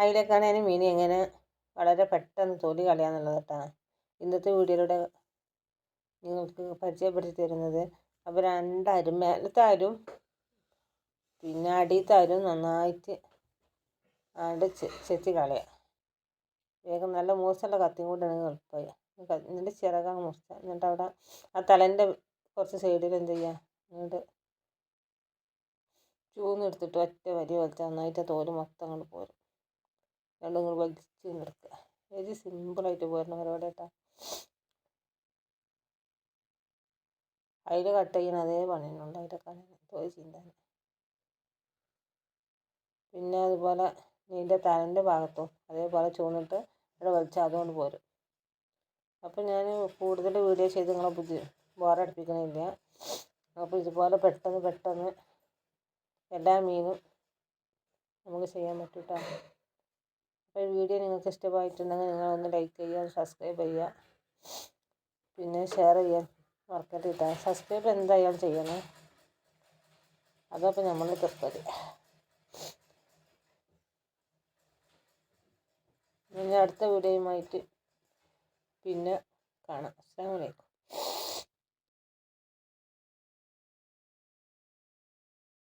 അതിലേക്കാണ് ഞാൻ മീൻ എങ്ങനെ വളരെ പെട്ടെന്ന് തൊലി കളയാന്നുള്ളത് കേട്ടോ. ഇന്നത്തെ വീഡിയോയിലൂടെ നിങ്ങൾക്ക് പരിചയപ്പെടുത്തി തരുന്നത് അപ്പോൾ രണ്ടരും മേലത്തെ അരും പിന്നെ അടിയത്തെ അരും നന്നായിട്ട് ആണ്ട് ചെത്തി കളയാം. വേഗം നല്ല മൂർച്ചയുള്ള കത്തിയും കൊണ്ടാണ് എളുപ്പമായി. എന്നിട്ട് ചിറകാണ് മുറിച്ച എന്നിട്ട് അവിടെ ആ തലേന്റെ കുറച്ച് സൈഡിൽ എന്ത് ചെയ്യുക എന്നിട്ട് ചൂന്നെടുത്തിട്ട് ഒറ്റ വരി പോലത്തെ നന്നായിട്ട് തോൽ മൊത്തം അങ്ങോട്ട് പോരും. രണ്ടും കൂടി വലിച്ച് നിർത്തുക ഇത് സിമ്പിളായിട്ട് പോരുന്ന പരിപാടി കേട്ടോ അതിൽ കട്ട് ചെയ്യണ അതേ പണിയുണ്ട് അതിന്റെ കണി തോയി ചീന്താൻ പിന്നെ അതുപോലെ ഇതിന്റെ തലന്റെ ഭാഗത്തും അതേപോലെ ചൂന്നിട്ട് ഇവിടെ വലിച്ചാൽ അതുകൊണ്ട് പോരും. അപ്പോൾ ഞാൻ കൂടുതൽ വീഡിയോ ചെയ്ത് നിങ്ങളെ ബുദ്ധി ബോറടിപ്പിക്കണില്ല അപ്പോൾ ഇതുപോലെ പെട്ടെന്ന് പെട്ടെന്ന് എല്ലാ മീനും നമുക്ക് ചെയ്യാൻ പറ്റും കേട്ടോ അപ്പോൾ ഈ വീഡിയോ നിങ്ങൾക്ക് ഇഷ്ടമായിട്ടുണ്ടെങ്കിൽ നിങ്ങളൊന്ന് ലൈക്ക് ചെയ്യുക സബ്സ്ക്രൈബ് ചെയ്യുക. പിന്നെ ഷെയർ ചെയ്യാൻ മറക്കരുത് കേട്ടോ. സബ്സ്ക്രൈബ് എന്തായാലും ചെയ്യണം? അതപ്പോൾ നമ്മൾ തൃപ്തി ഇനി അടുത്ത വീഡിയോയുമായിട്ട് പിന്നെ കാണാം. അസ്സാം വലൈക്കും